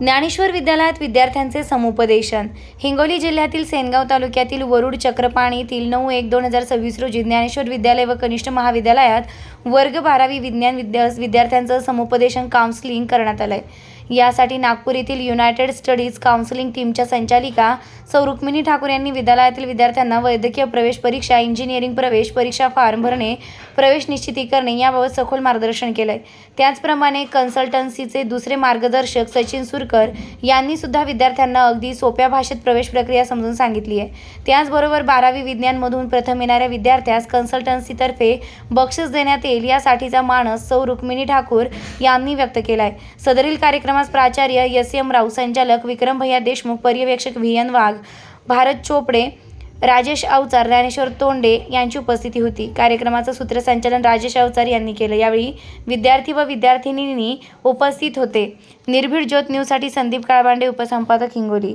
ज्ञानेश्वर विद्यालयात विद्यार्थ्यांचे समुपदेशन. हिंगोली जिल्ह्यातील सेनगाव तालुक्यातील वरुड चक्रपाणी येथील नऊ एक दोन हजार सव्वीस रोजी ज्ञानेश्वर विद्यालय व कनिष्ठ महाविद्यालयात वर्ग बारावी विज्ञान विद्या विद्यार्थ्यांचं समुपदेशन काउन्सिलिंग करण्यात आलं आहे यासाठी नागपूर येथील युनायटेड स्टडीज काउन्सिलिंग टीमच्या संचालिका सौ रुक्मिणी ठाकूर यांनी विद्यालयातील विद्यार्थ्यांना वैद्यकीय प्रवेश परीक्षा इंजिनिअरिंग प्रवेश परीक्षा फॉर्म भरणे प्रवेश निश्चिती करणे याबाबत सखोल मार्गदर्शन केलंय. त्याचप्रमाणे कन्सल्टन्सीचे दुसरे मार्गदर्शक सचिन सुरकर यांनी सुद्धा विद्यार्थ्यांना अगदी सोप्या भाषेत प्रवेश प्रक्रिया समजून सांगितली आहे. त्याचबरोबर बारावी विज्ञानमधून प्रथम येणाऱ्या विद्यार्थ्यास कन्सल्टन्सीतर्फे बक्षीस देण्यात येईल यासाठीचा मानस सौ रुक्मिणी ठाकूर यांनी व्यक्त केला आहे सदरील कार्यक्रम समाज प्राचार्य एस एम राव संचालक विक्रम भैया देशमुख पर्यवेक्षक व्ही एन वाघ भारत चोपडे राजेश अवचार ज्ञानेश्वर तोंडे यांची उपस्थिती होती. कार्यक्रमाचं सूत्रसंचालन राजेश अवचार यांनी केलं. यावेळी विद्यार्थी व विद्यार्थिनींनी उपस्थित होते. निर्भीड ज्योत न्यूजसाठी संदीप काळबांडे उपसंपादक हिंगोली.